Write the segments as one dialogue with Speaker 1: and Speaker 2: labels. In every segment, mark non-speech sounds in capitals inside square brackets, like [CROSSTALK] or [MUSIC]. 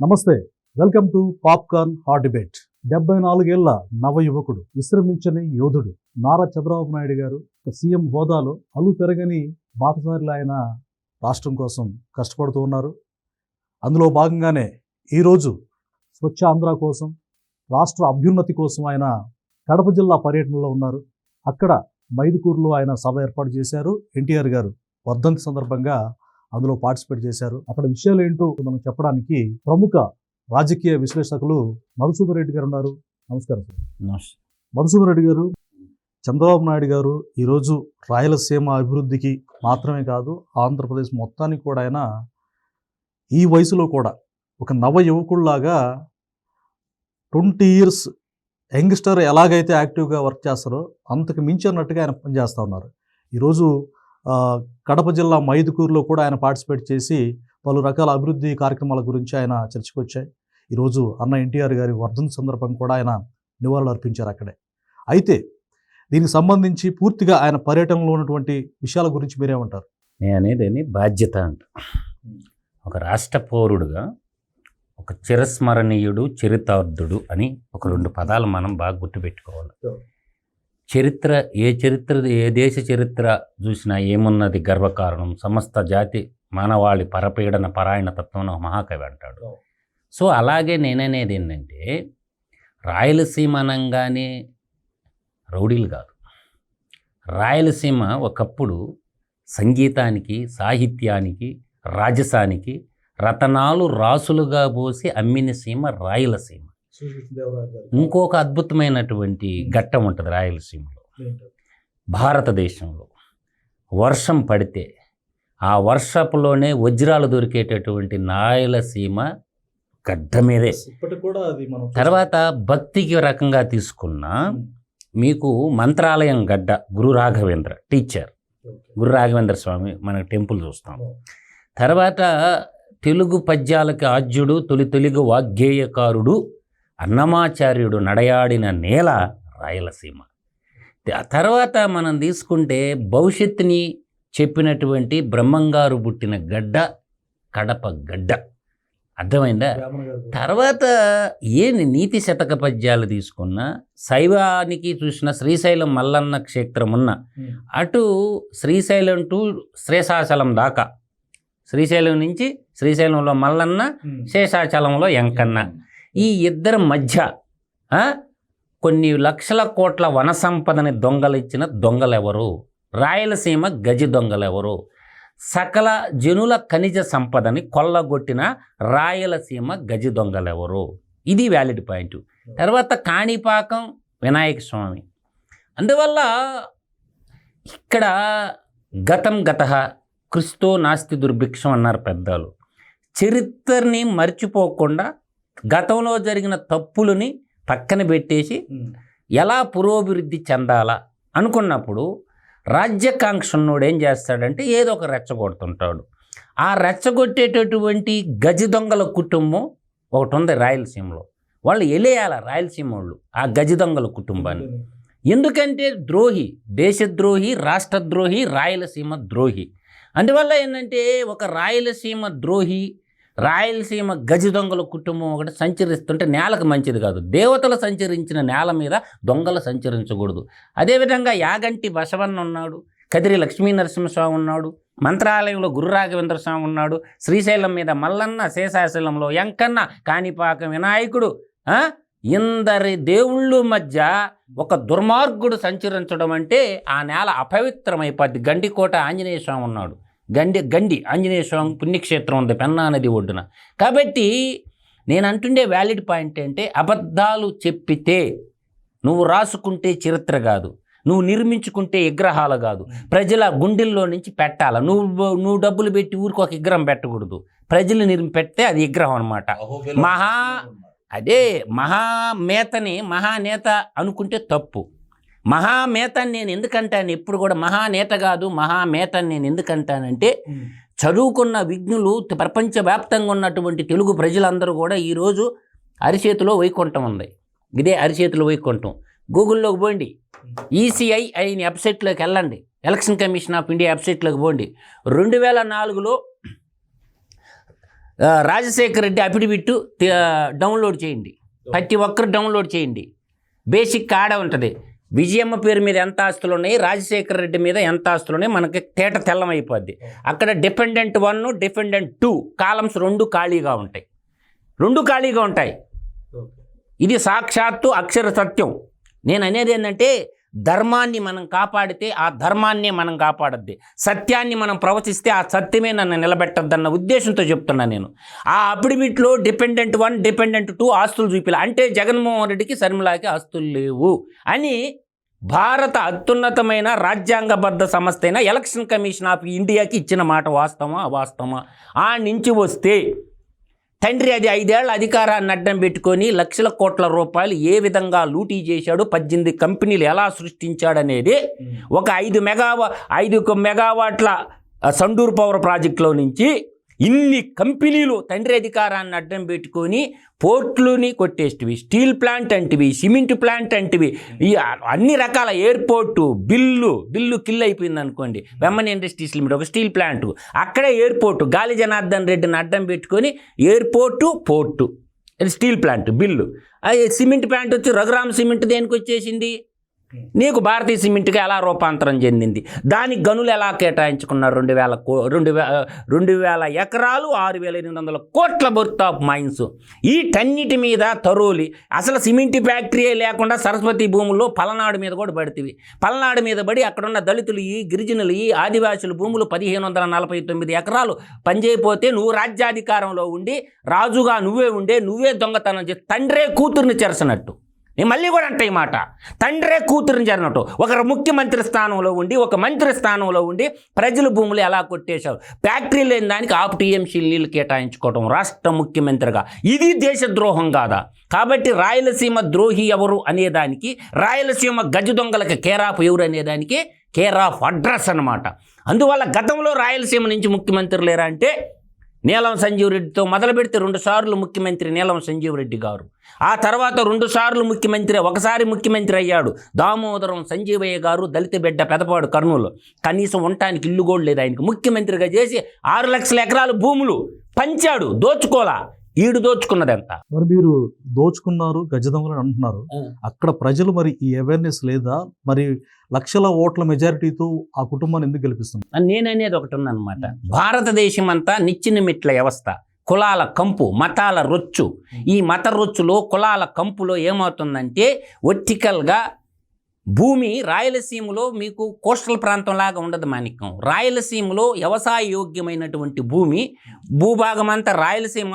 Speaker 1: నమస్తే welcome to Popcorn hot debate. డెబ్బై నాలుగేళ్ళ నవ యువకుడు విశ్రమించని యోధుడు నారా చంద్రబాబు నాయుడు గారు సీఎం హోదాలో అలు పెరగని బాటసారిలో ఆయన రాష్ట్రం కోసం కష్టపడుతూ ఉన్నారు. అందులో భాగంగానే ఈరోజు స్వచ్ఛ ఆంధ్ర కోసం రాష్ట్ర అభ్యున్నతి కోసం ఆయన కడప జిల్లా పర్యటనలో ఉన్నారు. అక్కడ మైదుకూరులో ఆయన సభ ఏర్పాటు చేశారు. ఎన్టీఆర్ గారు వర్ధంతి సందర్భంగా అందులో పార్టిసిపేట్ చేశారు. అక్కడ విషయాలు ఏంటో మనం చెప్పడానికి ప్రముఖ రాజకీయ విశ్లేషకులు మధుసూదన్ రెడ్డి గారు ఉన్నారు. నమస్కారం సార్. మధుసూదన్ రెడ్డి గారు చంద్రబాబు నాయుడు గారు ఈరోజు రాయలసీమ అభివృద్ధికి మాత్రమే కాదు ఆంధ్రప్రదేశ్ మొత్తానికి కూడా ఆయన ఈ వయసులో కూడా ఒక నవ యువకుల్లాగా ట్వంటీ ఇయర్స్ యంగ్స్టర్ ఎలాగైతే యాక్టివ్గా వర్క్ చేస్తారో అంతకు మించి అన్నట్టుగా ఆయన పనిచేస్తూ ఉన్నారు. ఈరోజు కడప జిల్లా మైదుకూరులో కూడా ఆయన పార్టిసిపేట్ చేసి పలు రకాల అభివృద్ధి కార్యక్రమాల గురించి ఆయన చర్చకు వచ్చాయి ఈరోజు అన్న ఎన్టీఆర్ గారి వర్ధంతి సందర్భం కూడా ఆయన నివాళులు అర్పించారు అక్కడే. అయితే దీనికి సంబంధించి పూర్తిగా ఆయన పర్యటనలో ఉన్నటువంటి విషయాల గురించి మీరేమంటారు?
Speaker 2: నేను అనేది బాధ్యత అంట. ఒక రాష్ట్ర పౌరుడుగా ఒక చిరస్మరణీయుడు చరితార్థుడు అని ఒక రెండు పదాలు మనం బాగా గుర్తుపెట్టుకోవాలి. చరిత్ర ఏ చరిత్ర ఏ దేశ చరిత్ర చూసినా ఏమున్నది గర్వకారణం? సమస్త జాతి మానవాళి పరపీడన పరాయణ తత్వం మహాకవి అంటాడు. సో అలాగే నేననేది ఏంటంటే రాయలసీమ అనగానే రౌడీలు కాదు. రాయలసీమ ఒకప్పుడు సంగీతానికి సాహిత్యానికి రాజసానికి రతనాలు రాసులుగా పోసి అమ్మిన సీమ రాయలసీమ. ఇంకొక అద్భుతమైనటువంటి ఘట్టం ఉంటుంది రాయలసీమలో. భారతదేశంలో వర్షం పడితే ఆ వర్షపులోనే వజ్రాలు దొరికేటటువంటి రాయలసీమ గడ్డ మీదే. తర్వాత భక్తికి రకంగా తీసుకున్న మీకు మంత్రాలయం గడ్డ గురు రాఘవేంద్ర టీచర్. గురు రాఘవేంద్ర స్వామి మనకు టెంపుల్ చూస్తాం. తర్వాత తెలుగు పద్యాలకి ఆద్యుడు తొలి తెలుగు వాగ్గేయకారుడు అన్నమాచార్యుడు నడయాడిన నేల రాయలసీమ. ఆ తర్వాత మనం తీసుకుంటే భవిష్యత్తుని చెప్పినటువంటి బ్రహ్మంగారు పుట్టిన గడ్డ కడప గడ్డ. అర్థమైందా? తర్వాత ఏంది నీతి శతక పద్యాలు తీసుకున్న శైవానికి చూసిన శ్రీశైలం మల్లన్న క్షేత్రం ఉన్న అటు శ్రీశైలం టు శ్రేషాచలం దాకా. శ్రీశైలం నుంచి శ్రీశైలంలో మల్లన్న శేషాచలంలో ఎంకన్న. ఈ ఇద్దరి మధ్య కొన్ని లక్షల కోట్ల వన సంపదని దొంగలిచ్చిన దొంగలెవరు? రాయలసీమ గజి దొంగలెవరు? సకల జనుల ఖనిజ సంపదని కొల్లగొట్టిన రాయలసీమ గజి దొంగలెవరు? ఇది వ్యాలిడ్ పాయింట్. తర్వాత కాణిపాకం వినాయక స్వామి. అందువల్ల ఇక్కడ గతం గత క్రిస్తో నాస్తి దుర్భిక్షం అన్నారు పెద్దలు. చరిత్రని మర్చిపోకుండా గతంలో జరిగిన తప్పులని పక్కన పెట్టేసి ఎలా పురోభివృద్ధి చెందాలా అనుకున్నప్పుడు రాజ్యకాంక్ష ఉన్నోడు ఏం చేస్తాడంటే ఏదో ఒక రెచ్చగొడుతుంటాడు. ఆ రెచ్చగొట్టేటటువంటి గజి దొంగల కుటుంబం ఒకటి ఉంది రాయలసీమలో. వాళ్ళు ఎలేయాల రాయలసీమ వాళ్ళు ఆ గజి దొంగల కుటుంబాన్ని. ఎందుకంటే ద్రోహి దేశద్రోహి రాష్ట్రద్రోహి రాయలసీమ ద్రోహి. అందువల్ల ఏంటంటే ఒక రాయలసీమ ద్రోహి రాయలసీమ గజి దొంగల కుటుంబం ఒకటి సంచరిస్తుంటే నేలకు మంచిది కాదు. దేవతలు సంచరించిన నేల మీద దొంగలు సంచరించకూడదు. అదేవిధంగా యాగంటి బసవన్న ఉన్నాడు కదిరి లక్ష్మీనరసింహస్వామి ఉన్నాడు మంత్రాలయంలో గురు రాఘవేంద్ర స్వామి ఉన్నాడు శ్రీశైలం మీద మల్లన్న శేషాశైలంలో ఎంకన్న కాణిపాక వినాయకుడు ఇందరి దేవుళ్ళు మధ్య ఒక దుర్మార్గుడు సంచరించడం అంటే ఆ నేల అపవిత్రమైపోద్ది. గండికోట ఆంజనేయ స్వామి ఉన్నాడు. గండి గండి ఆంజనేయ స్వామి పుణ్యక్షేత్రం ఉంది పెన్నా నది ఒడ్డున. కాబట్టి నేను అంటుండే వ్యాలిడ్ పాయింట్ అంటే అబద్ధాలు చెప్పితే నువ్వు రాసుకుంటే చరిత్ర కాదు నువ్వు నిర్మించుకుంటే విగ్రహాలు కాదు ప్రజల గుండెల్లో నుంచి పెట్టాల? నువ్వు నువ్వు డబ్బులు పెట్టి ఊరికి ఒక విగ్రహం పెట్టకూడదు. ప్రజలు నిర్మి పెడితే అది విగ్రహం అనమాట మహా అదే మహామేతని మహానేత అనుకుంటే తప్పు. మహామేతని నేను ఎందుకంటాను? ఎప్పుడు కూడా మహానేత కాదు మహామేతని నేను ఎందుకంటానంటే చదువుకున్న విఘ్నులు ప్రపంచవ్యాప్తంగా ఉన్నటువంటి తెలుగు ప్రజలందరూ కూడా ఈరోజు అరిచేతిలో వైకుంఠం ఉంది. ఇదే అరిచేతిలో వైకుంఠం. గూగుల్లోకి పోండి. ఈసీఐ అయిన వెబ్సైట్లోకి వెళ్ళండి. ఎలక్షన్ కమిషన్ ఆఫ్ ఇండియా వెబ్సైట్లోకి పోండి. రెండు వేల నాలుగులో రాజశేఖర్ రెడ్డి అఫిడవిట్ డౌన్లోడ్ చేయండి. ప్రతి ఒక్కరు డౌన్లోడ్ చేయండి. బేసిక్ ఆడ ఉంటుంది. విజయమ్మ పేరు మీద ఎంత ఆస్తులు ఉన్నాయి? రాజశేఖర రెడ్డి మీద ఎంత ఆస్తులు ఉన్నాయి? మనకి తేట తెల్లం అయిపోద్ది అక్కడ dependent one dependent two columns రెండు ఖాళీగా ఉంటాయి. రెండు ఖాళీగా ఉంటాయి. ఇది సాక్షాత్తు అక్షర సత్యం. నేను అనేది ఏంటంటే ధర్మాన్ని మనం కాపాడితే ఆ ధర్మాన్నే మనం కాపాడద్ది. సత్యాన్ని మనం ప్రవచిస్తే ఆ సత్యమే నన్ను నిలబెట్టద్దన్న ఉద్దేశంతో చెప్తున్నా నేను. ఆ అఫిడవిట్లో డిపెండెంట్ వన్ డిపెండెంట్ టూ ఆస్తులు చూపిలా. అంటే జగన్మోహన్ రెడ్డికి శర్మిలాకి ఆస్తులు లేవు అని భారత అత్యున్నతమైన రాజ్యాంగబద్ధ సంస్థ అయిన ఎలక్షన్ కమిషన్ ఆఫ్ ఇండియాకి ఇచ్చిన మాట వాస్తవమా అవాస్తవమా ఆ నుంచి వస్తే తండ్రి అది ఐదేళ్ళ అధికారాన్ని అడ్డం పెట్టుకొని లక్షల కోట్ల రూపాయలు ఏ విధంగా లూటీ చేశాడు పద్దెనిమిది కంపెనీలు ఎలా సృష్టించాడనేది ఒక ఐదు మెగావా ఐదు మెగావాట్ల సండూర్ పవర్ ప్రాజెక్టులో నుంచి ఇన్ని కంపెనీలు తండ్రి అధికారాన్ని అడ్డం పెట్టుకొని పోర్ట్లుని కొట్టేటివి స్టీల్ ప్లాంట్ అంటివి సిమెంట్ ప్లాంట్ అంటివి ఈ అన్ని రకాల ఎయిర్పోర్టు బిల్లు బిల్లు కిల్ అయిపోయింది అనుకోండి. వెమ్మన్ ఇండస్ట్రీస్ లిమిటెడ్ ఒక స్టీల్ ప్లాంట్. అక్కడే ఎయిర్పోర్టు గాలి జనార్దన్ రెడ్డిని అడ్డం పెట్టుకొని airport port. Steel plant bill. అది సిమెంట్ ప్లాంట్ వచ్చి రఘురామ్ సిమెంట్ దేనికి వచ్చేసింది నీకు భారతీయ సిమెంట్గా ఎలా రూపాంతరం చెందింది? దానికి గనులు ఎలా కేటాయించుకున్నారు? రెండు వేల కో రెండు వే రెండు వేల ఎకరాలు ఆరు వేల ఎనిమిది వందల కోట్ల బొర్త్ ఆఫ్ మైన్స్. వీటన్నిటి మీద తరోలి అసలు సిమెంట్ ఫ్యాక్టరీయే లేకుండా సరస్వతి భూముల్లో పలనాడు మీద కూడా పడితే పలనాడు మీద పడి అక్కడున్న దళితులు ఈ గిరిజనులు ఈ ఆదివాసుల భూములు పదిహేను వందల నలభై తొమ్మిది ఎకరాలు పనిచేయపోతే నువ్వు రాజ్యాధికారంలో ఉండి రాజుగా నువ్వే ఉండే నువ్వే దొంగతనం చేసి తండ్రే కూతుర్ని చెరసనట్టు. నేను మళ్ళీ కూడా అంటే ఈ మాట. తండ్రే కూతురుని జరిగినట్టు ఒకరు ముఖ్యమంత్రి స్థానంలో ఉండి ఒక మంత్రి స్థానంలో ఉండి ప్రజల భూములు ఎలా కొట్టేశావు? ఫ్యాక్టరీ లేని దానికి ఆపు టీఎంసీ నీళ్ళు కేటాయించుకోవడం రాష్ట్ర ముఖ్యమంత్రిగా. ఇది దేశద్రోహం కాదా? కాబట్టి రాయలసీమ ద్రోహి ఎవరు అనేదానికి రాయలసీమ గజ దొంగలకి కేరాఫ్ ఎవరు అనేదానికి కేర్ ఆఫ్ అడ్రస్ అన్నమాట. అందువల్ల గతంలో రాయలసీమ నుంచి ముఖ్యమంత్రి లేరా అంటే నీలం సంజీవరెడ్డితో మొదలుపెడితే మొదలు పెడితే రెండు సార్లు ముఖ్యమంత్రి నీలం సంజీవరెడ్డి గారు. ఆ తర్వాత రెండు సార్లు ముఖ్యమంత్రి ఒకసారి ముఖ్యమంత్రి అయ్యాడు. దామోదరం సంజీవయ్య గారు దళిత బిడ్డ పెదపాడు కర్నూలు. కనీసం ఉండటానికి ఇల్లు కూడా లేదు ఆయనకి. ముఖ్యమంత్రిగా చేసి ఆరు లక్షల ఎకరాలు భూములు పంచాడు దోచుకోలా. ఈడు దోచుకున్నదంతా.
Speaker 1: మరి మీరు దోచుకున్నారు గజదొంగలు అంటున్నారు. అక్కడ ప్రజలు మరి ఈ అవేర్నెస్ లేదా? మరి లక్షల ఓట్ల మెజారిటీతో ఆ కుటుంబాన్ని ఎందుకు గెలిపిస్తుంది
Speaker 2: నేననేది ఒకటి ఉందన్నమాట భారతదేశం అంతా నిచ్చిన మెట్ల వ్యవస్థ. కులాల కంపు మతాల రొచ్చు. ఈ మత రొచ్చులో కులాల కంపులో ఏమవుతుందంటే వర్టికల్గా భూమి రాయలసీమలో మీకు కోస్టల్ ప్రాంతం లాగా ఉండదు మాణిక్యం. రాయలసీమలో వ్యవసాయ యోగ్యమైనటువంటి భూమి భూభాగం అంతా రాయలసీమ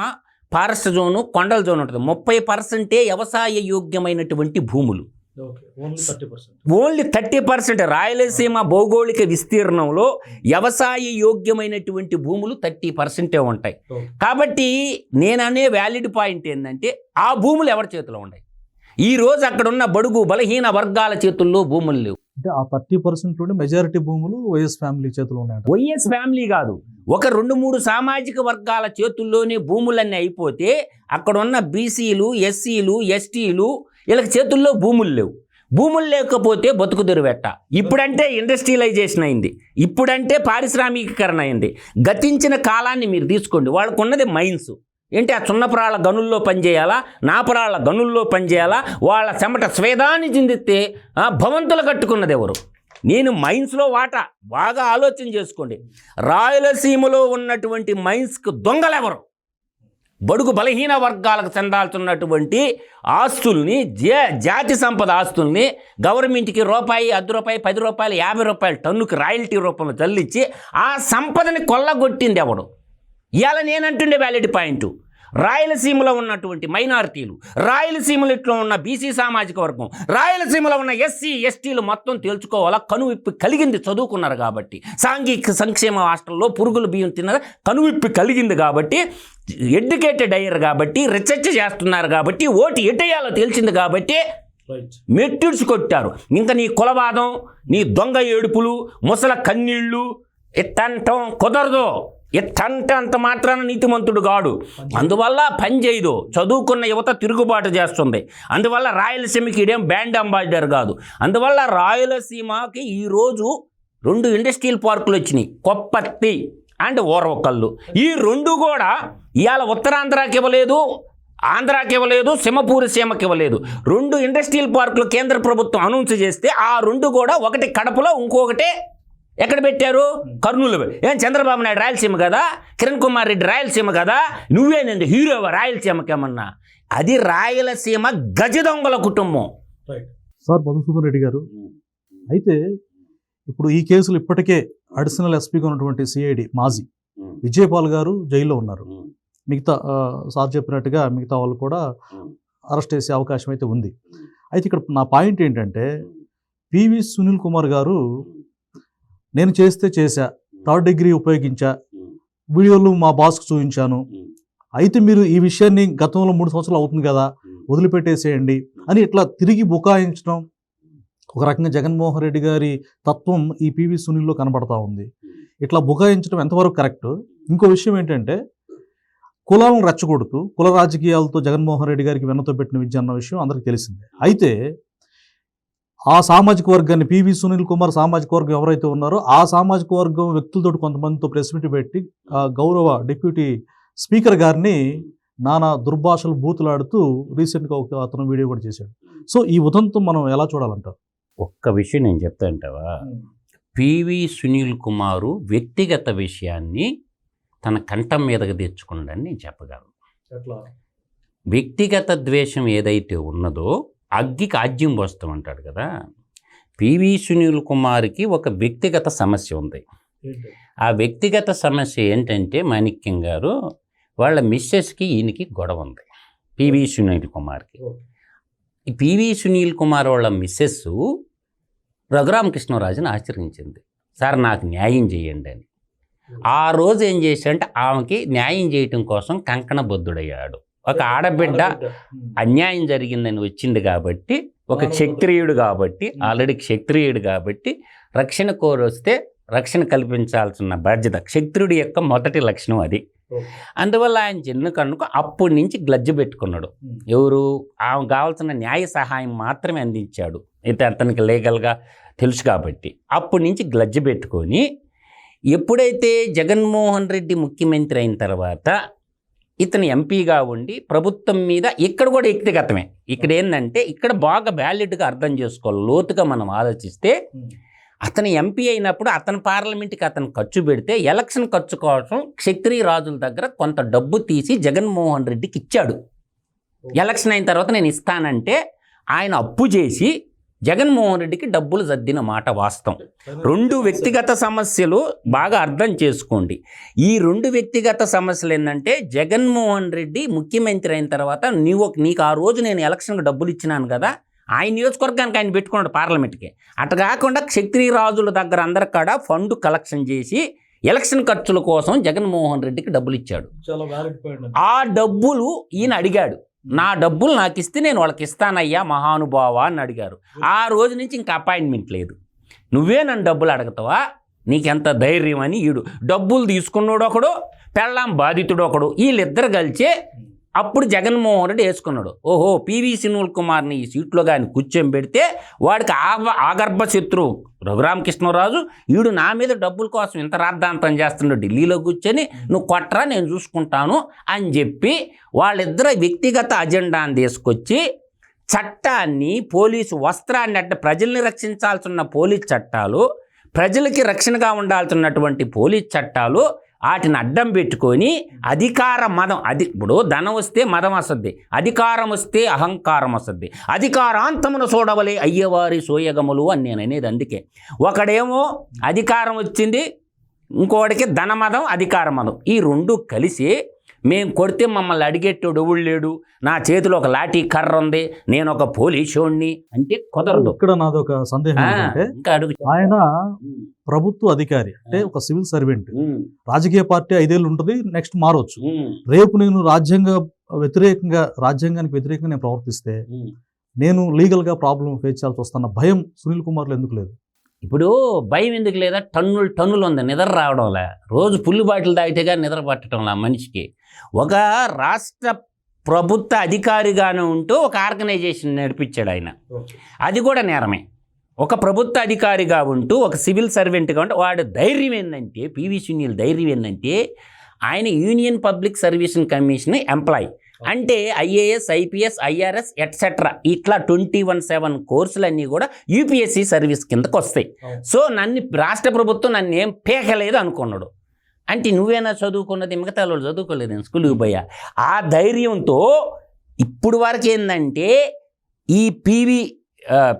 Speaker 2: ఫారెస్ట్ జోను కొండల జోన్ ఉంటుంది. ముప్పై పర్సెంటే వ్యవసాయ యోగ్యమైనటువంటి భూములు. ఓన్లీ థర్టీ పర్సెంట్ రాయలసీమ భౌగోళిక విస్తీర్ణంలో వ్యవసాయ యోగ్యమైనటువంటి భూములు థర్టీ పర్సెంటే ఉంటాయి. కాబట్టి నేననే వ్యాలిడ్ పాయింట్ ఏంటంటే ఆ భూములు ఎవరి చేతిలో ఉన్నాయి? ఈ రోజు అక్కడ ఉన్న బడుగు బలహీన వర్గాల చేతుల్లో భూములు లేవు.
Speaker 1: అంటే ఆ థర్టీ పర్సెంట్ మెజారిటీ భూములు వైఎస్ ఫ్యామిలీ చేతిలో ఉన్నాయంట.
Speaker 2: వైఎస్ ఫ్యామిలీ కాదు. ఒక రెండు మూడు సామాజిక వర్గాల చేతుల్లోనే భూములన్నీ అయిపోతే అక్కడ ఉన్న బీసీలు ఎస్సీలు ఎస్టీలు వీళ్ళకి చేతుల్లో భూములు లేవు. భూములు లేకపోతే బతుకు దొరివెట్ట ఇప్పుడంటే ఇండస్ట్రియలైజేషన్ అయింది. ఇప్పుడంటే పారిశ్రామికీకరణ అయింది. గతించిన కాలాన్ని మీరు తీసుకోండి. వాళ్ళకున్నది మైన్స్. ఏంటి? ఆ చున్నపురాళ్ళ గనుల్లో పనిచేయాలా? నాపరాళ్ళ గనుల్లో పనిచేయాలా? వాళ్ళ చెమట స్వేదాన్ని చిందిస్తే భవంతులు కట్టుకున్నది ఎవరు? నేను మైన్స్లో వాటా. బాగా ఆలోచన చేసుకోండి. రాయలసీమలో ఉన్నటువంటి మైన్స్కి దొంగలెవరు? బడుగు బలహీన వర్గాలకు చెందాల్సినటువంటి ఆస్తుల్ని జా జాతి సంపద ఆస్తుల్ని గవర్నమెంట్కి రూపాయి అర్ధ రూపాయి పది రూపాయలు యాభై రూపాయలు టన్నుకి రాయల్టీ రూపంలో చెల్లించి ఆ సంపదని కొల్లగొట్టింది ఎవడు? ఇవాళ నేనంటుండే వ్యాలిడ్ పాయింట్ రాయలసీమలో ఉన్నటువంటి మైనారిటీలు రాయలసీమలో ఇట్లా ఉన్న బీసీ సామాజిక వర్గం రాయలసీమలో ఉన్న ఎస్సీ ఎస్టీలు మొత్తం తేల్చుకోవాలా? కనువిప్పి కలిగింది చదువుకున్నారు కాబట్టి సాంఘిక సంక్షేమ హాస్టల్లో పురుగులు బియ్యం తిన్నది కనువిప్పి కలిగింది కాబట్టి ఎడ్యుకేటెడ్ అయ్యారు కాబట్టి రీసెర్చ్ చేస్తున్నారు కాబట్టి ఓటు ఎట్టేయాలో తెలిసింది కాబట్టి మెట్టిడ్చి కొట్టారు. ఇంకా నీ కులవాదం నీ దొంగ ఏడుపులు ముసల కన్నీళ్ళు ఎట్టంటం కుదరదు. ఎట్టంటే అంత మాత్రాన నీతిమంతుడు కాడు అందువల్ల పని చేయదు. చదువుకున్న యువత తిరుగుబాటు చేస్తుంది. అందువల్ల రాయలసీమకి ఇదేం బ్యాండ్ అంబాసిడర్ కాదు. అందువల్ల రాయలసీమకి ఈరోజు రెండు ఇండస్ట్రియల్ పార్కులు వచ్చినాయి. కొప్పత్తి అండ్ ఓరవకల్లు. ఈ రెండు కూడా ఇవాళ ఉత్తరాంధ్రాకి ఇవ్వలేదు ఆంధ్రాకి ఇవ్వలేదు సింహపూరి సీమకి ఇవ్వలేదు. రెండు ఇండస్ట్రియల్ పార్కులు కేంద్ర ప్రభుత్వం అనౌన్స్ చేస్తే ఆ రెండు కూడా ఒకటి కడపలో ఇంకొకటి ఎక్కడ పెట్టారు? కర్నూలు ఏం చంద్రబాబు నాయుడు రాయలసీమ కదా? కిరణ్ కుమార్ రెడ్డి రాయలసీమ కదా? నువ్వేనండి హీరో రాయలసీమకేమన్నా? అది రాయలసీమ గజ దొంగల కుటుంబం.
Speaker 1: సార్ మధుసూదన్ రెడ్డి గారు అయితే ఇప్పుడు ఈ కేసులు ఇప్పటికే అడిషనల్ ఎస్పీగా ఉన్నటువంటి సిఐడి మాజీ విజయపాల్ గారు జైల్లో ఉన్నారు. మిగతా సార్ చెప్పినట్టుగా మిగతా వాళ్ళు కూడా అరెస్ట్ చేసే అవకాశం అయితే ఉంది. అయితే ఇక్కడ నా పాయింట్ ఏంటంటే పివి సునీల్ కుమార్ గారు నేను చేస్తే చేశా థర్డ్ డిగ్రీ ఉపయోగించా వీడియోలు మా బాస్కు చూపించాను అయితే మీరు ఈ విషయాన్ని గతంలో మూడు సంవత్సరాలు అవుతుంది కదా వదిలిపెట్టేసేయండి అని ఇట్లా తిరిగి బుకాయించడం. ఒక రకంగా జగన్మోహన్ రెడ్డి గారి తత్వం ఈ పివి సునీల్లో కనబడతా ఉంది. ఇట్లా బుకాయించడం ఎంతవరకు కరెక్ట్? ఇంకో విషయం ఏంటంటే కులాలను రెచ్చగొడుతూ కుల రాజకీయాలతో జగన్మోహన్ రెడ్డి గారికి వెన్నతో పెట్టిన విద్య అన్న విషయం అందరికీ తెలిసిందే. అయితే ఆ సామాజిక వర్గాన్ని పివి సునీల్ కుమార్ సామాజిక వర్గం ఎవరైతే ఉన్నారో ఆ సామాజిక వర్గం వ్యక్తులతో కొంతమందితో ప్రెస్ మీట్ పెట్టి ఆ గౌరవ డిప్యూటీ స్పీకర్ గారిని నానా దుర్భాషలు బూతులాడుతూ రీసెంట్గా ఒక అతను వీడియో కూడా చేశాడు. సో ఈ ఉదంతం మనం ఎలా చూడాలంటారు?
Speaker 2: ఒక్క విషయం నేను చెప్తా అంటావా? పివి సునీల్ కుమారు వ్యక్తిగత విషయాన్ని తన కంఠం మీదకి తెచ్చుకున్నాడని నేను చెప్పగలను. వ్యక్తిగత ద్వేషం ఏదైతే ఉన్నదో అగ్గికి ఆజ్యం పోస్తామంటాడు కదా. పివి సునీల్ కుమార్కి ఒక వ్యక్తిగత సమస్య ఉంది. ఆ వ్యక్తిగత సమస్య ఏంటంటే మాణిక్యం గారు వాళ్ళ మిస్సెస్కి ఈయనకి గొడవ ఉంది. పివి సునీల్ కుమార్కి. ఈ పివి సునీల్ కుమార్ వాళ్ళ మిస్సెస్ రఘురామకృష్ణరాజుని ఆచరించింది సార్ నాకు న్యాయం చేయండి అని. ఆ రోజు ఏం చేశాడంటే ఆమెకి న్యాయం చేయటం కోసం కంకణ బొద్దుడయ్యాడు ఒక ఆడబిడ్డ అన్యాయం జరిగిందని వచ్చింది కాబట్టి ఒక క్షత్రియుడు కాబట్టి ఆల్రెడీ క్షత్రియుడు కాబట్టి రక్షణ కోరొస్తే రక్షణ కల్పించాల్సిన బాధ్యత క్షత్రుడి యొక్క మొదటి లక్షణం అది. అందువల్ల ఆయన చిన్న కనుక అప్పటి నుంచి గ్లజ్జ పెట్టుకున్నాడు. ఎవరు? ఆమె కావాల్సిన న్యాయ సహాయం మాత్రమే అందించాడు. అయితే అతనికి లీగల్గా తెలుసు కాబట్టి అప్పటి నుంచి గ్లజ్జ పెట్టుకొని ఎప్పుడైతే జగన్మోహన్ రెడ్డి ముఖ్యమంత్రి అయిన తర్వాత ఇతను ఎంపీగా ఉండి ప్రభుత్వం మీద ఇక్కడ కూడా వ్యక్తిగతమే. ఇక్కడ ఏంటంటే ఇక్కడ బాగా వ్యాలిడ్గా అర్థం చేసుకోవాలి లోతుగా మనం ఆలోచిస్తే అతను ఎంపీ అయినప్పుడు అతని పార్లమెంట్కి అతను ఖర్చు పెడితే ఎలక్షన్ ఖర్చు కోసం క్షత్రియ రాజుల దగ్గర కొంత డబ్బు తీసి జగన్మోహన్ రెడ్డికి ఇచ్చాడు. ఎలక్షన్ అయిన తర్వాత నేను ఇస్తానంటే ఆయన అప్పు చేసి జగన్మోహన్ రెడ్డికి డబ్బులు సర్దిన మాట వాస్తవం. రెండు వ్యక్తిగత సమస్యలు బాగా అర్థం చేసుకోండి. ఈ రెండు వ్యక్తిగత సమస్యలు ఏంటంటే జగన్మోహన్ రెడ్డి ముఖ్యమంత్రి అయిన తర్వాత నీవు నీకు ఆ రోజు నేను ఎలక్షన్కి డబ్బులు ఇచ్చినాను కదా ఆయన నియోజకవర్గానికి ఆయన పెట్టుకున్నాడు పార్లమెంట్కి. అటు కాకుండా క్షత్రియ రాజుల దగ్గర అందరి కాడ ఫండ్ కలెక్షన్ చేసి ఎలక్షన్ ఖర్చుల కోసం జగన్మోహన్ రెడ్డికి డబ్బులు ఇచ్చాడు. ఆ డబ్బులు ఈయన అడిగాడు. నా డబ్బులు నాకు ఇస్తే నేను వాళ్ళకి ఇస్తానయ్యా మహానుభావ అని అడిగారు. ఆ రోజు నుంచి ఇంకా అపాయింట్మెంట్ లేదు. నువ్వే నన్ను డబ్బులు అడగతావా? నీకెంత ధైర్యం అని ఈడు. డబ్బులు తీసుకున్నాడు ఒకడు పెళ్ళాం బాధితుడు ఒకడు వీళ్ళిద్దరు కలిసి అప్పుడు జగన్మోహన్ రెడ్డి వేసుకున్నాడు. ఓహో పివి సునీల్ కుమార్ని ఈ సీట్లో కానీ కూర్చొని పెడితే వాడికి ఆగ ఆగర్భ శత్రువు రఘురామకృష్ణరాజు వీడు నా మీద డబ్బుల కోసం ఇంత రాద్ధాంతం చేస్తున్నాడు ఢిల్లీలో కూర్చొని నువ్వు కొట్టరా నేను చూసుకుంటాను అని చెప్పి వాళ్ళిద్దరు వ్యక్తిగత అజెండాను తీసుకొచ్చి చట్టాన్ని పోలీసు వస్త్రాన్ని అంటే ప్రజల్ని రక్షించాల్సిన పోలీస్ చట్టాలు ప్రజలకి రక్షణగా ఉండాల్సినటువంటి పోలీస్ చట్టాలు వాటిని అడ్డం పెట్టుకొని అధికార మదం అది ఇప్పుడు ధనం వస్తే మదం వస్తుంది అధికారం వస్తే అహంకారం వస్తుంది అధికారాంతమును చూడవలే అయ్యవారి సోయగములు అని నేను అనేది అందుకే. ఒకడేమో అధికారం వచ్చింది ఇంకోటికి ధనమదం అధికార మదం ఈ రెండు కలిసి మేము కొడితే మమ్మల్ని అడిగేటోడు ఎవడు లేడు? నా చేతిలో ఒక లాఠీ కర్ర ఉంది నేను ఒక పోలీసోడిని అంటే కుదరదు.
Speaker 1: ఇక్కడ నాది ఒక సందేహం
Speaker 2: ఇంకా అడుగు.
Speaker 1: ఆయన ప్రభుత్వ అధికారి అంటే ఒక సివిల్ సర్వెంట్. రాజకీయ పార్టీ ఐదేళ్ళు ఉంటుంది నెక్స్ట్ మారొచ్చు.
Speaker 2: ఉమ్,
Speaker 1: రేపు నేను రాజ్యాంగ వ్యతిరేకంగా రాజ్యాంగానికి వ్యతిరేకంగా నేను ప్రవర్తిస్తే. నేను లీగల్గా ప్రాబ్లం ఫేస్ చేయాల్సి వస్తున్న భయం సునీల్ కుమార్లో ఎందుకు లేదు?
Speaker 2: ఇప్పుడు భయం ఎందుకు లేదా? టన్నులు టన్నులు ఉంది నిద్ర రావడంలే. రోజు పుల్లు బాటిల్ తాగితే కానీ నిద్ర పట్టడంలా మనిషికి. ఒక రాష్ట్ర ప్రభుత్వ అధికారిగానే ఉంటూ ఒక ఆర్గనైజేషన్ నడిపించాడు ఆయన. అది కూడా నేరమే. ఒక ప్రభుత్వ అధికారిగా ఉంటూ ఒక సివిల్ సర్వెంట్గా ఉంటే వాడి ధైర్యం ఏంటంటే పివి సునీల్ ధైర్యం ఏంటంటే ఆయన Union Public Service Commission employee. అంటే ఐఏఎస్ ఐపీఎస్ ఐఆర్ఎస్ ఎట్సెట్రా ఇట్లా ట్వంటీ వన్ సెవెన్ కోర్సులన్నీ కూడా యూపీఎస్సి సర్వీస్ కిందకు వస్తాయి. సో నన్ను రాష్ట్ర ప్రభుత్వం నన్ను ఏం పేకలేదు అనుకున్నాడు. అంటే నువ్వేనా చదువుకున్నది? మిగతా వాళ్ళు చదువుకోలేదు నేను స్కూల్కి పోయా. ఆ ధైర్యంతో ఇప్పుడు వరకు ఏంటంటే ఈ PV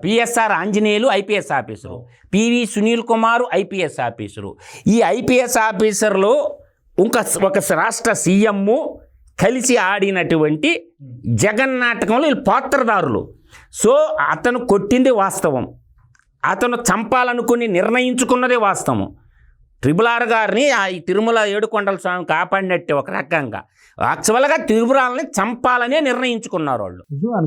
Speaker 2: PSR Anjaneyulu IPS officer. PV Sunil Kumar IPS officer. ఈ ఐపీఎస్ ఆఫీసర్లో ఇంకా ఒక రాష్ట్ర సీఎం కలిసి ఆడినటువంటి జగన్ నాటకంలో వీళ్ళు పాత్రదారులు. సో అతను కొట్టింది వాస్తవం. అతను చంపాలనుకుని నిర్ణయించుకున్నదే వాస్తవం. ట్రిపుల్ ఆర్ గారిని ఆ ఈ తిరుమల ఏడుకొండల స్వామి కాపాడినట్టే ఒక రకంగా. యాక్చువల్గా త్రిపురాలని చంపాలనే నిర్ణయించుకున్నారు వాళ్ళు.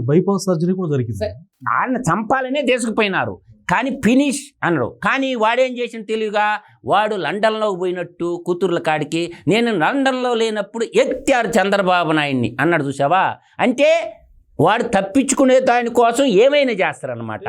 Speaker 1: బైపాస్ సర్జరీ కూడా జరిగింది.
Speaker 2: ఆయన చంపాలనే తీసుకుపోయినారు. కానీ ఫినిష్ అన్నాడు. కానీ వాడేం చేసిన తెలివిగా? వాడు లండన్లో పోయినట్టు కూతుర్ల కాడికి నేను లండన్లో లేనప్పుడు ఎత్తారు చంద్రబాబు నాయుడిని అన్నాడు చూసావా అంటే వాడు తప్పించుకునే దాని కోసం ఏమైనా చేస్తారనమాట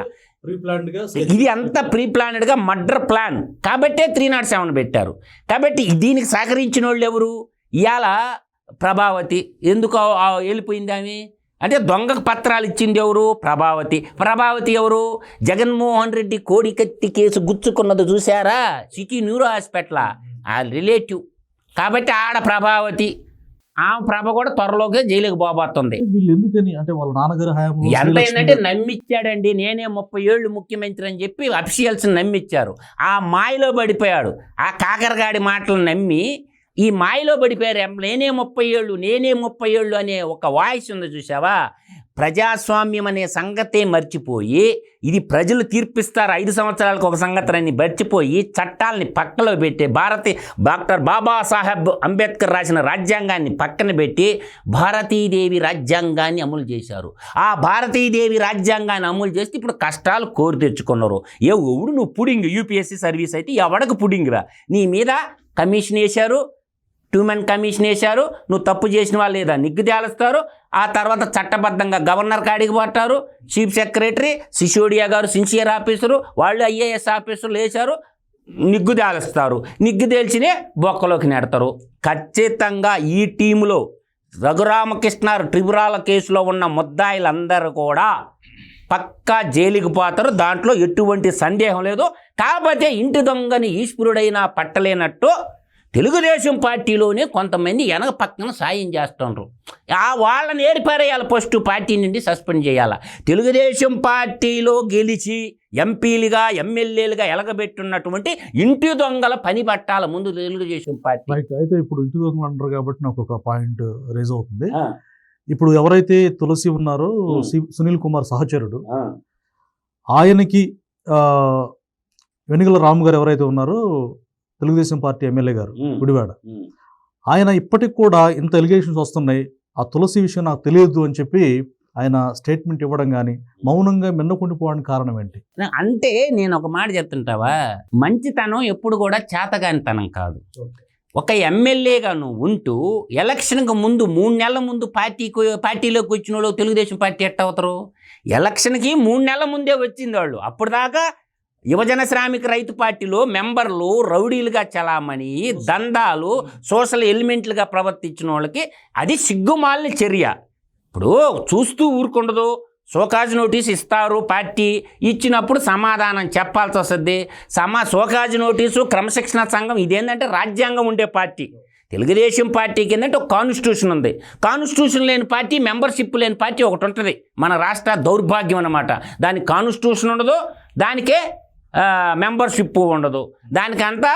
Speaker 2: ఇది అంతా ప్రీ ప్లానెడ్గా మర్డర్ ప్లాన్. కాబట్టే త్రీ నాట్ సెవెన్ పెట్టారు. కాబట్టి దీనికి సహకరించిన వాళ్ళు ఎవరు? ఇవాళ ప్రభావతి. ఎందుకు వెళ్ళిపోయింది ఆమె? అంటే దొంగకు పత్రాలు ఇచ్చింది ఎవరు? ప్రభావతి. ప్రభావతి ఎవరు? జగన్మోహన్ రెడ్డి కోడికత్తి కేసు గుచ్చుకున్నది చూసారా సిటీ న్యూరో హాస్పిటల్. ఆ రిలేటివ్. కాబట్టి ఆడ ప్రభావతి. ఆ ప్రభ కూడా త్వరలోకి జైలుకి పోబోతుంది.
Speaker 1: వీళ్ళు ఎందుకని? అంటే వాళ్ళ నాన్నగారి హయాంలో
Speaker 2: ఎంత ఏంటంటే నమ్మిచ్చాడండి. నేనే ముప్పై ఏళ్ళు ముఖ్యమంత్రి అని చెప్పి అఫీషియల్స్ నమ్మిచ్చారు. ఆ మాయలో పడిపోయాడు. ఆ కాకరగాడి మాటలు నమ్మి ఈ మాయలో పడిపోయారు. నేనే ముప్పై ఏళ్ళు నేనే ముప్పై ఏళ్ళు అనే ఒక వాయిస్ ఉంది చూసావా ప్రజాస్వామ్యం అనే సంగతే మర్చిపోయి ఇది ప్రజలు తీర్పిస్తారు ఐదు సంవత్సరాలకు ఒక సంగతిని మర్చిపోయి చట్టాలని పక్కలో పెట్టి భారతీ డాక్టర్ బాబాసాహెబ్ అంబేద్కర్ రాసిన రాజ్యాంగాన్ని పక్కన పెట్టి భారతీదేవి రాజ్యాంగాన్ని అమలు చేశారు. ఆ భారతీదేవి రాజ్యాంగాన్ని అమలు చేస్తే ఇప్పుడు కష్టాలు కోరి తెచ్చుకున్నారు ఏ ఎవడు నువ్వు పుడింగ్ యూపీఎస్సీ సర్వీస్ అయితే ఎవడకు పుడింగ్రా నీ మీద కమిషన్ వేశారు టూ మెన్ కమిషన్ వేశారు నువ్వు తప్పు చేసిన వాళ్ళు లేదా నిగ్గు తేలుస్తారు ఆ తర్వాత చట్టబద్ధంగా గవర్నర్ కాడికి పట్టారు చీఫ్ సెక్రటరీ సిసోడియా గారు సిన్సియర్ ఆఫీసరు వాళ్ళు ఐఏఎస్ ఆఫీసర్లు వేశారు నిగ్గు తేలుస్తారు. నిగ్గు తేల్చినే బొక్కలోకి నెడతారు. ఖచ్చితంగా ఈ టీంలో రఘురామకృష్ణ ట్రిబురాల కేసులో ఉన్న ముద్దాయిలందరూ కూడా పక్కా జైలుకి పోతారు. దాంట్లో ఎటువంటి సందేహం లేదు. కాకపోతే ఇంటి దొంగని ఈశ్వరుడైనా పట్టలేనట్టు తెలుగుదేశం పార్టీలోనే కొంతమంది వెనక పక్కన సాయం చేస్తుండ్రు. ఆ వాళ్ళని ఏడిపారేయాలి ఫస్ట్ పార్టీ నుండి సస్పెండ్ చేయాలి? తెలుగుదేశం పార్టీలో గెలిచి ఎంపీలుగా ఎమ్మెల్యేలుగా ఎలగబెట్టున్నటువంటి ఇంటి దొంగల పని పట్టాల ముందు తెలుగుదేశం పార్టీ.
Speaker 1: రైట్. అయితే ఇప్పుడు ఇంటి దొంగలు అంటారు కాబట్టి నాకు ఒక పాయింట్ రేజ్ అవుతుంది. ఇప్పుడు ఎవరైతే తులసి ఉన్నారో. సి- సునీల్ కుమార్ సహచరుడు ఆయనకి వెనుగల రాము గారు ఎవరైతే ఉన్నారో తెలుగుదేశం పార్టీ ఎమ్మెల్యే గారు గుడివాడ. ఆయన ఇప్పటికి కూడా ఇంత ఎలిగేషన్స్ వస్తున్నాయి. ఆ తులసి విషయం నాకు తెలియదు అని చెప్పి ఆయన స్టేట్మెంట్ ఇవ్వడం కానీ మౌనంగా మిన్నకుండిపోవడానికి కారణం ఏంటి?
Speaker 2: అంటే నేను ఒక మాట చెప్తుంటావా? మంచితనం ఎప్పుడు కూడా చేతగానితనం కాదు. ఒక ఎమ్మెల్యేగా నువ్వు ఉంటూ ఎలక్షన్కి ముందు మూడు నెలల ముందు పార్టీకి పార్టీలోకి వచ్చిన వాళ్ళు తెలుగుదేశం పార్టీ ఎట్ట అవుతారు? ఎలక్షన్కి మూడు నెలల ముందే వచ్చింది వాళ్ళు. అప్పుడు దాకా యువజన శ్రామిక రైతు పార్టీలో మెంబర్లు రౌడీలుగా చలామణి దందాలు సోషల్ ఎలిమెంట్లుగా ప్రవర్తించిన వాళ్ళకి అది సిగ్గుమాలిన చర్య. ఇప్పుడు చూస్తూ ఊరుకుండదు. సోకాజ్ నోటీస్ ఇస్తారు పార్టీ. ఇచ్చినప్పుడు సమాధానం చెప్పాల్సి వస్తుంది. సమా సోకాజ్ నోటీసు క్రమశిక్షణ సంఘం ఇదేంటంటే రాజ్యాంగం ఉండే పార్టీ. తెలుగుదేశం పార్టీకి ఏంటంటే ఒక కాన్స్టిట్యూషన్ ఉంది. కాన్స్టిట్యూషన్ లేని పార్టీ మెంబర్షిప్ లేని పార్టీ ఒకటి ఉంటుంది. మన రాష్ట్ర దౌర్భాగ్యం అన్నమాట. దానికి కాన్స్టిట్యూషన్ ఉండదు. దానికే మెంబర్షిప్ ఉండదు. దానికంతా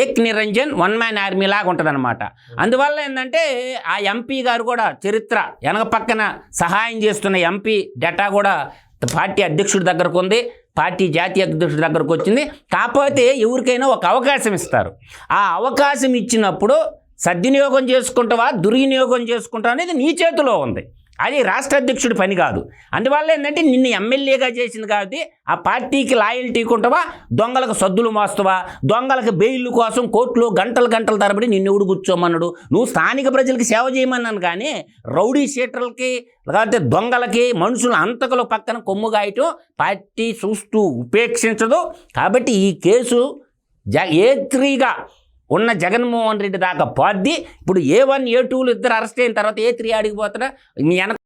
Speaker 2: Ek Niranjan one man army లాగా ఉంటుంది అనమాట అందువల్ల ఏంటంటే ఆ ఎంపీ గారు కూడా చరిత్ర వెనక పక్కన సహాయం చేస్తున్న ఎంపీ డేటా కూడా పార్టీ అధ్యక్షుడి దగ్గరకు ఉంది పార్టీ జాతీయ అధ్యక్షుడి దగ్గరకు వచ్చింది. కాకపోతే ఎవరికైనా ఒక అవకాశం ఇస్తారు. ఆ అవకాశం ఇచ్చినప్పుడు సద్వినియోగం చేసుకుంటావా దుర్వినియోగం చేసుకుంటావా అనేది నీ చేతిలో ఉంది. అది రాష్ట్ర అధ్యక్షుడి పని కాదు. అందువల్ల ఏంటంటే నిన్ను ఎమ్మెల్యేగా చేసింది కాబట్టి ఆ పార్టీకి లాయల్టీకి ఉంటావా దొంగలకు సద్దులు మోస్తావా దొంగలకు బెయిల్ కోసం కోర్టులో గంటలు గంటల తరబడి నిన్ను ఎవడు కూర్చోమన్నాడు? నువ్వు స్థానిక ప్రజలకు సేవ చేయమన్నాను కానీ రౌడీ షీటర్లకి లేకపోతే దొంగలకి మనుషుల అంతకుల పక్కన కొమ్ము గాయటం పార్టీ చూస్తూ ఉపేక్షించదు. కాబట్టి ఈ కేసు జ ఏ త్రీగా ఉన్న జగన్మోహన్ రెడ్డి దాకా పోద్ది ఇప్పుడు ఏ వన్ ఏ టూలు ఇద్దరు అరెస్ట్ అయిన తర్వాత ఏ త్రీ ఆడికి పోతారా మీ వెనక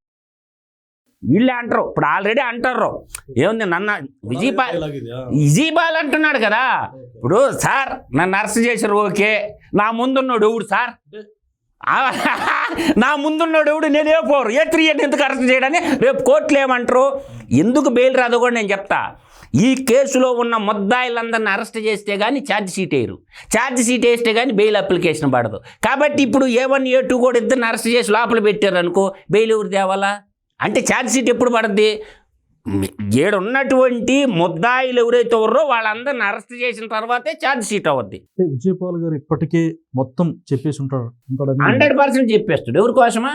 Speaker 2: వీళ్ళే అంటారు. ఇప్పుడు ఆల్రెడీ అంటారు. ఏముంది నన్న విజయపా విజయపాల్ అంటున్నాడు కదా. ఇప్పుడు సార్ నన్ను అరెస్ట్ చేశారు ఓకే. నా ముందున్నాడు ఎవడు సార్? [LAUGHS] నా ముందున్నాడు ఎవడు? నేనే పోరు ఏ త్రీ ఎందుకు అరెస్ట్ చేయడని రేపు కోర్టులు ఏమంటారు? ఎందుకు బెయిల్ రాదో కూడా నేను చెప్తా. ఈ కేసులో ఉన్న ముద్దాయిలందరిని అరెస్ట్ చేస్తే కానీ ఛార్జ్ షీట్ వేయరు. ఛార్జ్ షీట్ వేస్తే కానీ బెయిల్ అప్లికేషన్ పడదు. కాబట్టి ఇప్పుడు ఏ వన్ ఏ టూ కూడా ఇద్దరిని అరెస్ట్ చేసి లోపల పెట్టారు అనుకో బెయిల్ ఎవరు తేవాలా అంటే ఛార్జ్ షీట్ ఎప్పుడు పడుద్ది? ఏడున్నటువంటి ముద్దాయిలు ఎవరైతే ఉన్నారో వాళ్ళందరిని అరెస్ట్ చేసిన తర్వాతే ఛార్జ్ షీట్ అవుద్ది.
Speaker 1: విజయపాల్ గారు ఇప్పటికే మొత్తం చెప్పేసి ఉంటారు
Speaker 2: హండ్రెడ్ పర్సెంట్ చెప్పేస్తాడు. ఎవరి కోసమా?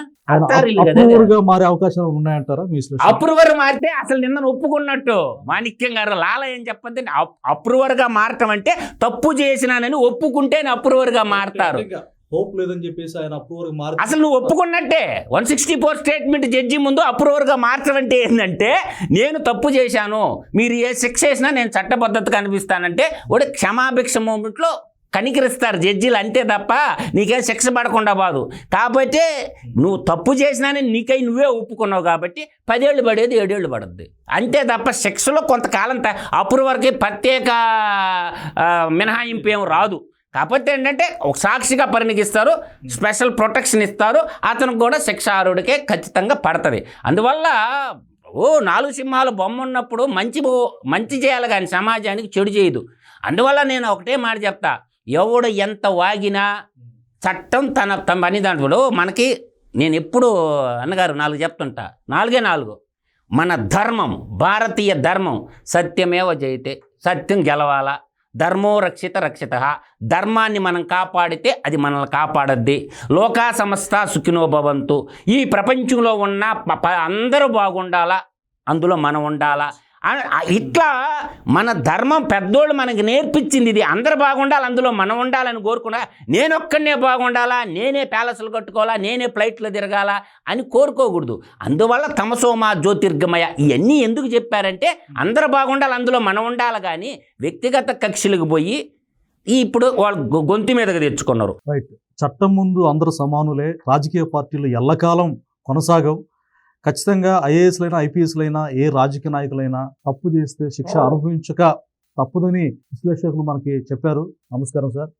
Speaker 1: మారే అవకాశాలు ఉన్నాయంటారా?
Speaker 2: అప్రూవర్ మారితే అసలు నిన్న ఒప్పుకున్నట్టు. మాణిక్యం గారు లాల ఏం చెప్పద్దు అప్రూవర్గా మారటం అంటే తప్పు చేసినానని ఒప్పుకుంటే అప్రూవర్గా మారతారు
Speaker 1: హోప్ లేదని చెప్పేసి ఆయన అప్రూవర్గా
Speaker 2: అసలు నువ్వు ఒప్పుకున్నట్టే. One sixty four statement judge ముందు అప్రూవర్గా మార్చడం అంటే ఏంటంటే నేను తప్పు చేశాను. మీరు ఏ శిక్ష చేసినా నేను చట్టబద్ధత కనిపిస్తానంటే వాడు క్షమాభిక్ష మూమెంట్లో కనికరిస్తారు జడ్జీలు అంతే తప్ప నీకే శిక్ష పడకుండా బాదు. కాకపోతే నువ్వు తప్పు చేసినానే నీకై నువ్వే ఒప్పుకున్నావు కాబట్టి పదేళ్ళు పడేది ఏడేళ్ళు పడుద్ది. అంతే తప్ప శిక్షలో కొంతకాలం అప్పుడు వరకు ప్రత్యేక మినహాయింపు ఏం రాదు. కాకపోతే ఏంటంటే ఒక సాక్షిగా పరిణిగిస్తారు స్పెషల్ ప్రొటెక్షన్ ఇస్తారు అతనికి కూడా శిక్ష ఆరుడికే ఖచ్చితంగా పడుతుంది. అందువల్ల ఓ నాలుగు సింహాలు బొమ్మ ఉన్నప్పుడు మంచి మంచి చేయాలి కానీ సమాజానికి చెడు చేయదు. అందువల్ల నేను ఒకటే మాట చెప్తా ఎవడు ఎంత వాగినా చట్టం తన తన పని దాంట్లో. మనకి నేను ఎప్పుడు అన్నగారు నాలుగు చెప్తుంటా నాలుగే నాలుగు. మన ధర్మం భారతీయ ధర్మం సత్యమేవ జయితే సత్యం గెలవాలా? ధర్మో రక్షిత రక్షిత. ధర్మాన్ని మనం కాపాడితే అది మనల్ని కాపాడద్ది. లోకా సమస్త సుఖినో భవంతు. ఈ ప్రపంచంలో ఉన్న ప- ప- అందరూ బాగుండాలా? అందులో మనం ఉండాలా? ఇట్లా మన ధర్మం పెద్దోళ్ళు మనకి నేర్పించింది ఇది. అందరు బాగుండాలి అందులో మనం ఉండాలని కోరుకున్నా నేను ఒక్కడనే బాగుండాలా నేనే ప్యాలెస్లు కట్టుకోవాలా నేనే ఫ్లైట్లు తిరగాల అని కోరుకోకూడదు. అందువల్ల తమసోమా జ్యోతిర్గమయ ఇవన్నీ ఎందుకు చెప్పారంటే అందరు బాగుండాలి అందులో మనం ఉండాలి కానీ వ్యక్తిగత కక్షలకు పోయి ఇప్పుడు వాళ్ళు గొ- గొంతు మీదకి తెచ్చుకున్నారు.
Speaker 1: రైట్ చట్టం ముందు అందరూ సమానులే రాజకీయ పార్టీలు ఎల్లకాలం కొనసాగవు. ఖచ్చితంగా ఐఏఎస్లైనా ఐపీఎస్లైనా ఏ రాజకీయ నాయకులైనా తప్పు చేస్తే శిక్ష అనుభవించక తప్పదని విశ్లేషకులు మనకి చెప్పారు. నమస్కారం సార్.